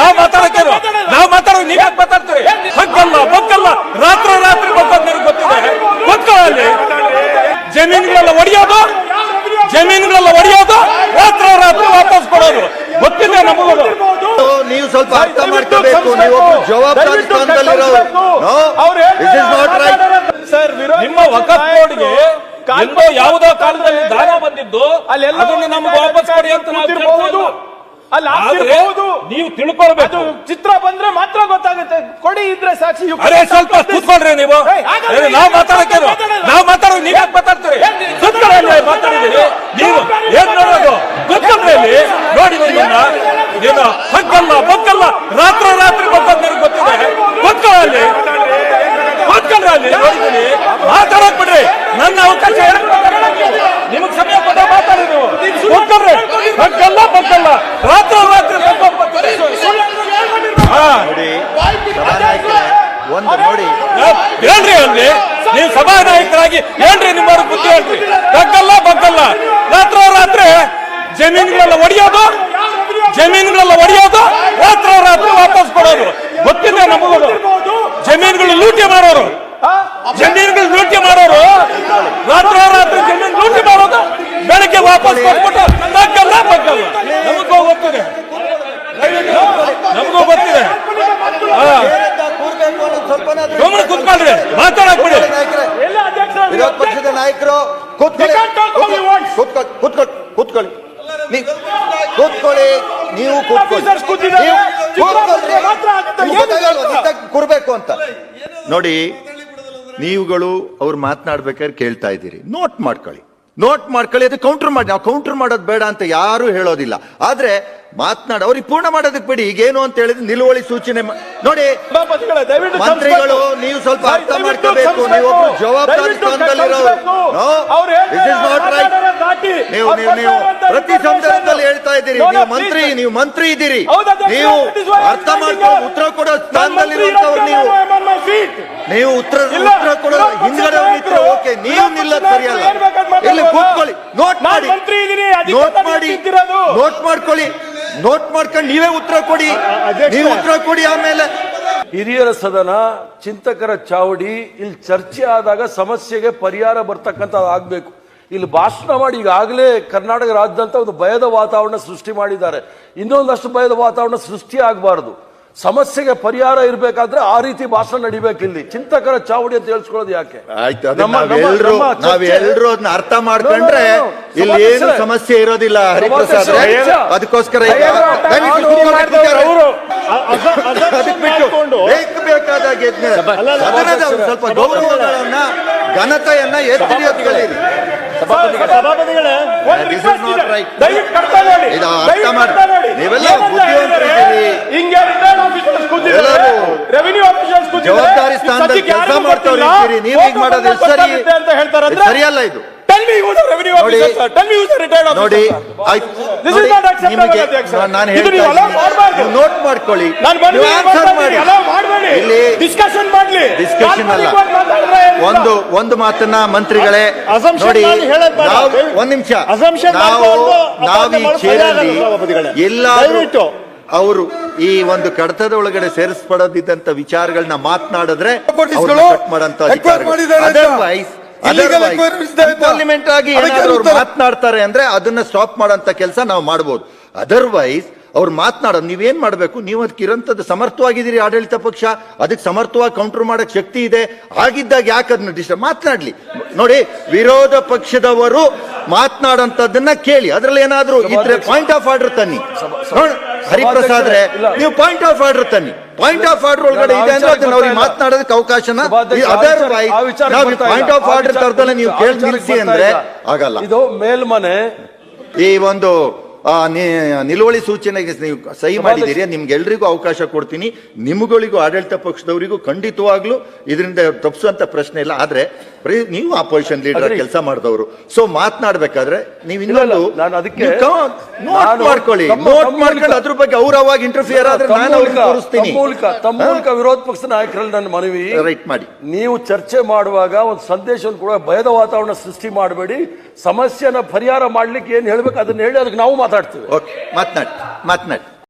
ನಾವ್ ಮಾತಾಡಕ್ಕೆ ನಾವು ಮಾತಾಡೋ ನೀವ್ ಯಾಕೆ ಮಾತಾಡ್ತೀರಿ? ಹಕ್ಕಲ್ಲ ಬಕ್ಕಲ್ಲ ರಾತ್ರಿ ರಾತ್ರಿ ನಿನಗೆ ಗೊತ್ತಿದೆ. ಗೊತ್ತಲ್ಲಿ ಜಮೀನುಗಳೆಲ್ಲ ಒಡೆಯೋದು? ಜಮೀನುಗಳೆಲ್ಲ ಒಡೆಯೋದು? ರಾತ್ರಿ ರಾತ್ರಿ ವಾಪಸ್ ಕೊಡೋದು. ಗೊತ್ತಿದೆ ನಮಗೂ ನೀವು ಸ್ವಲ್ಪ ಅರ್ಥ ಮಾಡ್ಕೋಬೇಕು. ನೀವು ಜವಾಬ್ದಾರಿ ಇಸ್ ನಾಟ್ ರೈಟ್ ಸರ್ ನಿಮ್ಮ ವಕಫ್ ಬೋರ್ಡ್ಗೆ ಯಾವುದೋ ಕಾಲದಲ್ಲಿ ದಾನ ಬಂದಿದ್ದು ಅದನ್ನು ನಮ್ಗೆ ವಾಪಸ್ ಕೊಡಿ ಅಂತ ನಾವು. ಅಲ್ಲಿ ಆಗ್ತಿರ್ಬೋದು. ನೀವು ತಿಳ್ಕೊಳ್ಬೇಕು. ಚಿತ್ರ ಬಂದ್ರೆ ಮಾತ್ರ ಗೊತ್ತಾಗುತ್ತೆ. ಕೊಡಿ ಇದ್ರೆ ಸಾಕ್ಷಿ. ಅರೆ ಸ್ವಲ್ಪ ಕೂತ್ಕೊಳ್ರಿ ನೀವು. ನಾವು ಮಾತಾಡಕ್ಕೆ ಮಾತಾಡೋದು. ನಾವ್ ಮಾತಾಡೋದು ನೀವ್ ಯಾಕೆ ಮಾತಾಡ್ತೀರಿ? ಕೂತ್ಕೊಳ್ಳಿ ಮಾತಾಡಿದ್ದೀರಿ. ನೀವು ಏನ್ ನೋಡೋದು? ಕೂತ್ಕೊಳ್ರಿ ನೋಡಿ ನಿಮ್ಮನ್ನ ಏನು ಹಕ್ಕಲ್ಲ ಬಕ್ಕಲ್ಲ ರಾತ್ರಿ ರಾತ್ರಿ ಬಗ್ಗೋದು ನಿನಗೆ ಗೊತ್ತಿದೆ? ಕೂತ್ಕೊಳ್ಳಿ. ಅಲ್ಲಿ ಕೂತ್ಕೊಳ್ರಿ ಅಲ್ಲಿ ನೋಡಿದ್ದೀನಿ. ಮಾತಾಡಕ್ ಬಿಡ್ರಿ. ನನ್ನ ಅವಕಾಶ ನಿಮಗ್ ಸಮಯ ಕೊಟ್ಟ ಮಾತಾಡಿ ನೀವು. ಕೂತ್ಕೊಳ್ರಿ ಬಕ್ಕಲ್ಲ ರಾತ್ರಿ ರಾತ್ರಿ ಒಂದು ನೋಡಿ. ಹೇಳ್ರಿ ಅಲ್ಲಿ ನೀವು ಸಭಾನಾಯಕರಾಗಿ ಹೇಳ್ರಿ ನಿಮ್ಮ ಬುದ್ಧಿ ಹೇಳ್ರಿ. ಬಗ್ಗಲ್ಲ ಬಗ್ಗಲ್ಲ ರಾತ್ರೋ ರಾತ್ರಿ ಜಮೀನುಗಳೆಲ್ಲ ಒಡೆಯೋದು ಜಮೀನುಗಳೆಲ್ಲ ಒಡೆಯೋದು ರಾತ್ರೋ ರಾತ್ರಿ ವಾಪಸ್ ಕೊಡೋದು ಗೊತ್ತಿದೆ ನಮಗೂ ಜಮೀನುಗಳು ಲೂಟಿ ಮಾಡೋರು. ಜಮೀನುಗಳು ಲೂಟಿ ಮಾಡೋರು. ರಾತ್ರೋ ರಾತ್ರಿ ಜಮೀನು ಲೂಟಿ ಮಾಡೋದು. ಬೆಳಗ್ಗೆ ವಾಪಸ್ ಕೊಟ್ಬಿಟ್ಟು ಬಗ್ಗಲ್ಲ ಬಗ್ಗಲ್ಲ ನಮಗೂ ಗೊತ್ತಿದೆ ನಮಗೂ ಗೊತ್ತಿದೆ ಹಾ ಬೇರೆಂತ ಕೂರ್ಬೇಕು ಅನ್ನೋದು ಸ್ವಲ್ಪನಾದ್ರೂ ಸುಮ್ಮನೆ ಕುತ್ಕೊಳ್ರಿ ಮಾತಾಡಕ್ ಬಿಡಿ ನಾಯಕರೇ, ಎಲ್ಲ ಅಧ್ಯಕ್ಷ ವಿರೋಧ ಪಕ್ಷದ ನಾಯಕರು ಕೂತ್ಕೊಳ್ಳಿ. ಕೂತ್ಕೊಳ್ಳಿ. ಕೂತ್ಕೊಳ್ಳಿ. ಕೂತ್ಕೊಳ್ಳಿ. ಕೂತ್ಕೊಳ್ಳಿ. ನೀವು ಕೂರ್ಬೇಕು ಅಂತ. ನೋಡಿ ನೀವುಗಳು ಅವ್ರು ಮಾತನಾಡ್ಬೇಕಾದ್ರೆ ಕೇಳ್ತಾ ಇದ್ದೀರಿ. ನೋಟ್ ಮಾಡ್ಕೊಳ್ಳಿ. ನೋಟ್ ಮಾಡ್ಕೊಳ್ಳಿ ಅದು ಕೌಂಟರ್ ಮಾಡಿ. ನಾವು ಕೌಂಟರ್ ಮಾಡೋದು ಬೇಡ ಅಂತ ಯಾರು ಹೇಳೋದಿಲ್ಲ. ಆದ್ರೆ ಮಾತನಾಡ ಅವ್ರಿಗೆ ಪೂರ್ಣ ಮಾಡೋದಕ್ಕೆ ಬಿಡಿ. ಈಗೇನು ಅಂತ ಹೇಳಿದ್ರೆ ನಿಲುವಳಿ ಸೂಚನೆ ನೋಡಿ ಮಂತ್ರಿಗಳು ನೀವು ಸ್ವಲ್ಪ ಅರ್ಥ ಮಾಡ್ಕೋಬೇಕು. ನೀವು ಜವಾಬ್ದಾರಿ. ನೀವು ನೀವು ನೀವು ಪ್ರತಿ ಸಂದರ್ಭದಲ್ಲಿ ಹೇಳ್ತಾ ಇದ್ದೀರಿ. ನೀವು ಮಂತ್ರಿ ನೀವು ಮಂತ್ರಿ ಇದ್ದೀರಿ. ನೀವು ಅರ್ಥ ಮಾಡ್ಕೊಂಡು ಉತ್ತರ ಕೊಡೋ ಸ್ಥಾನದಲ್ಲಿರುವಂತವ್ರು ನೀವು. ನೀವು ಉತ್ತರ ಉತ್ತರ ಕೊಡೋ ಹಿಂದ್ಗಡೆ ನೀವು ನಿಲ್ಲೋದು ಸರಿಯಲ್ಲ. ಇಲ್ಲಿ ಕೂತ್ಕೊಳ್ಳಿ ನೋಟ್ ನಾನ್ ಮಾಡಿ. ನೋಟ್ ಮಾಡಿ. ನೋಟ್ ಮಾಡ್ಕೊಳ್ಳಿ. ನೋಟ್ ಮಾಡ್ಕೊಂಡು ನೀವೇ ಉತ್ತರ ಕೊಡಿ. ನೀವು ಉತ್ತರ ಕೊಡಿ ಆಮೇಲೆ. ಹಿರಿಯರ ಸದನ ಚಿಂತಕರ ಚಾವಡಿ ಇಲ್ಲಿ ಚರ್ಚೆ ಆದಾಗ ಸಮಸ್ಯೆಗೆ ಪರಿಹಾರ ಬರ್ತಕ್ಕಂಥ ಆಗ್ಬೇಕು. ಇಲ್ಲಿ ಭಾಷಣ ಮಾಡಿ ಈಗಾಗಲೇ ಕರ್ನಾಟಕ ರಾಜ್ಯದಂತ ಒಂದು ಭಯದ ವಾತಾವರಣ ಸೃಷ್ಟಿ ಮಾಡಿದ್ದಾರೆ. ಇನ್ನೊಂದಷ್ಟು ಭಯದ ವಾತಾವರಣ ಸೃಷ್ಟಿ ಆಗಬಾರದು. ಸಮಸ್ಯೆಗೆ ಪರಿಹಾರ ಇರಬೇಕಾದ್ರೆ ಆ ರೀತಿ ಭಾಷಣ ನಡಿಬೇಕು ಇಲ್ಲಿ ಚಿಂತಕರ ಚಾವಡಿ ಅಂತ ಹೇಳ್ಸ್ಕೊಳ್ಳೋದು ಯಾಕೆ ಆಯ್ತು ಅದನ್ನ ನಮ್ಮ- ನಮ್ಮ- ನಾವೆಲ್ಲರೂ ನಮ್ಮ ಚರ್ಚೆ- ನಾವೆಲ್ಲರೂ ಅದನ್ನ ಅರ್ಥ ಮಾಡ್ಕೊಂಡ್ರೆ No, no, no. ಇಲ್ಲಿ ಏನು. ಸಮಸ್ಯೆ ಇರೋದಿಲ್ಲ ಹರಿಪ್ರಸಾದ್. ಅದಕ್ಕೋಸ್ಕರ ಈಗ ಭಯದ ದಯವಿಟ್ಟು ವಾತಾವರಣ ಕೂತ್ಕೊಳ್ಳಿ, ಕೂತ್ಕೊಳ್ಳಿ. ಅವರು. ಅ- ಅಸ- assumption ಅದಕ್ಕೆ ಬಿಟ್ಟು ಮಾಡ್ಕೊಂಡು ಬೇಕು ಬೇಕಾದಾಗ ಎದ್ನ ಸದನದ ಒಂದು ಸ್ವಲ್ಪ ಗೌರವಗಳನ್ನ ಘನತೆಯನ್ನ ಎತ್ತಿ ಸಭಾಪತಿಗಳೇ, ಒಂದು This is request not ಇದೆ. right. ದಯವಿಟ್ಟು ಕಡ್ತಾ ನೋಡಿ. ಇದು ಅರ್ಥ ದಯವಿಟ್ಟು ಮಾಡಿ. ಕಡ್ತಾ ಜವಾಬ್ದಾರಿ ಸ್ಥಾನದಲ್ಲಿ ಕೆಲಸ ಮಾಡ್ತವ್ರು. ನೀವು ಹೀಗೆ ಮಾಡೋದು ಸರಿ ಅಂತ ಹೇಳ್ತಾರೆ ಸರಿಯಲ್ಲ ಇದು. ನೋಡಿ. ನೋಟ್ ಮಾಡ್ಕೊಳ್ಳಿ. ಇಲ್ಲಿ ಡಿಸ್ಕಷನ್ ಮಾಡ್ಲಿ. ಡಿಸ್ಕಷನ್ ಅಲ್ಲ. ಒಂದು ಒಂದು ಮಾತನ್ನ ಮಂತ್ರಿಗಳೇ ನೋಡಿ. ಒಂದ್ ನಿಮಿಷ. ನಾವು. ನಾವು ಈ ಚೇರಲ್ಲಿ ಎಲ್ಲಾದ್ರೂ. ಅವರು ಈ ಒಂದು ಕಡತದ ಒಳಗಡೆ ಸೇರಿಸ್ಪಡದಿದ್ದಂತ ವಿಚಾರಗಳನ್ನ ಮಾತನಾಡಿದ್ರೆ ಪಾರ್ಲಿಮೆಂಟ್ ಆಗಿ ಮಾತನಾಡ್ತಾರೆ ಅಂದ್ರೆ ಅದನ್ನ ಸ್ಟಾಪ್ ಮಾಡೋಂತ ಕೆಲಸ ನಾವು ಮಾಡ್ಬೋದು. ಅದರ್ವೈಸ್ ಅವ್ರು ಮಾತನಾಡೋದು ನೀವೇನ್ ಮಾಡ್ಬೇಕು? ನೀವು ಅದಕ್ಕೆ ಇರೋಂಥದ್ದು ಸಮರ್ಥವಾಗಿದ್ದೀರಿ ಆಡಳಿತ ಪಕ್ಷ. ಅದಕ್ಕೆ ಸಮರ್ಥವಾಗಿ ಕೌಂಟರ್ ಮಾಡಕ್ ಶಕ್ತಿ ಇದೆ. ಆಗಿದ್ದಾಗ ಯಾಕೆ ಅದನ್ನ ಡಿಸ್ಟರ್ಬ್ ಮಾತನಾಡ್ಲಿ. ನೋಡಿ ವಿರೋಧ ಪಕ್ಷದವರು ಮಾತನಾಡೋಂಥದ್ದನ್ನ ಕೇಳಿ. ಅದ್ರಲ್ಲಿ ಏನಾದರೂ ಇದ್ರೆ ಪಾಯಿಂಟ್ ಆಫ್ ಆರ್ಡರ್ ತನ್ನಿ. ನೋಡ್, ಹರಿಪ್ರಸಾದ್ ರೇ ನೀವು ಪಾಯಿಂಟ್ ಆಫ್ ಆರ್ಡರ್ ತನ್ನಿ. ಪಾಯಿಂಟ್ ಆಫ್ ಆರ್ಡರ್ ಒಳಗಡೆ ಇದೆ ಅಂದ್ರೆ ಅದನ್ನ ಅವ್ರಿಗೆ ಮಾತನಾಡೋದಕ್ಕೆ ಅವಕಾಶನ ಅದರ್ ನಾವು ಪಾಯಿಂಟ್ ಆಫ್ ಆರ್ಡರ್ ತರದಲ್ಲ ನೀವು ಕೇಳಿ ನಿಲ್ಲಿಸಿ ಅಂದ್ರೆ ಆಗಲ್ಲ. ಇದು ಮೇಲ್ಮನೆ ಈ ಒಂದು ನಿಲುವಳಿ ಸೂಚನೆಗೆ ನೀವು ಸಹಿ ಮಾಡಿದ್ದೀರಿ ನಿಮ್ಗೆಲ್ರಿಗೂ ಅವಕಾಶ ಕೊಡ್ತೀನಿ. ನಿಮ್ಗಳಿಗೂ ಆಡಳಿತ ಪಕ್ಷದವರಿಗೂ ಖಂಡಿತವಾಗ್ಲೂ ಇದರಿಂದ ತಪ್ಪಿಸುವಂತ ಪ್ರಶ್ನೆ ಇಲ್ಲ. ಆದ್ರೆ ನೀವು ಆಪೋಸಿಷನ್ ಲೀಡರ್. ಕೆಲಸ ಮಾಡಿದವರು. ಸೊ ಮಾತನಾಡ್ಬೇಕಾದ್ರೆ ನೀವು ಇನ್ನೊಂದು ನಾನು ಅದಕ್ಕೆ ನೋಟ್ ಮಾಡ್ಕೊಳ್ಳಿ. ನೋಟ್ ತಮ್ಮ ಮಾಡ್ಕೊಂಡು ಅದ್ರ ಬಗ್ಗೆ ಅವ್ರ ಅವಾಗ ಇಂಟರ್ಫಿಯರ್ ಆದ್ರೆ ನಾನು ತೋರಿಸ್ತೀನಿ. ತಮ್ಮ ಮೂಲಕ ವಿರೋಧ ಪಕ್ಷದ ನಾಯಕರಲ್ಲಿ ನನ್ನ ಮನವಿ. ರೈಟ್ ಮಾಡಿ. ನೀವು ಚರ್ಚೆ ಮಾಡುವಾಗ ಒಂದು ಸಂದೇಶವನ್ನು ಕೂಡ ಭಯದ ವಾತಾವರಣ ಸೃಷ್ಟಿ ಮಾಡಬೇಡಿ. ಸಮಸ್ಯೆನ ಪರಿಹಾರ ಮಾಡ್ಲಿಕ್ಕೆ ಏನ್ ಹೇಳ್ಬೇಕು? ಅದನ್ನ ಹೇಳಿ ಅದಕ್ಕೆ ನಾವು ಮಾತಾಡ್ತೀವಿ. ಓಕೆ ಮಾತನಾಡಿ ಮಾತನಾಡಿ.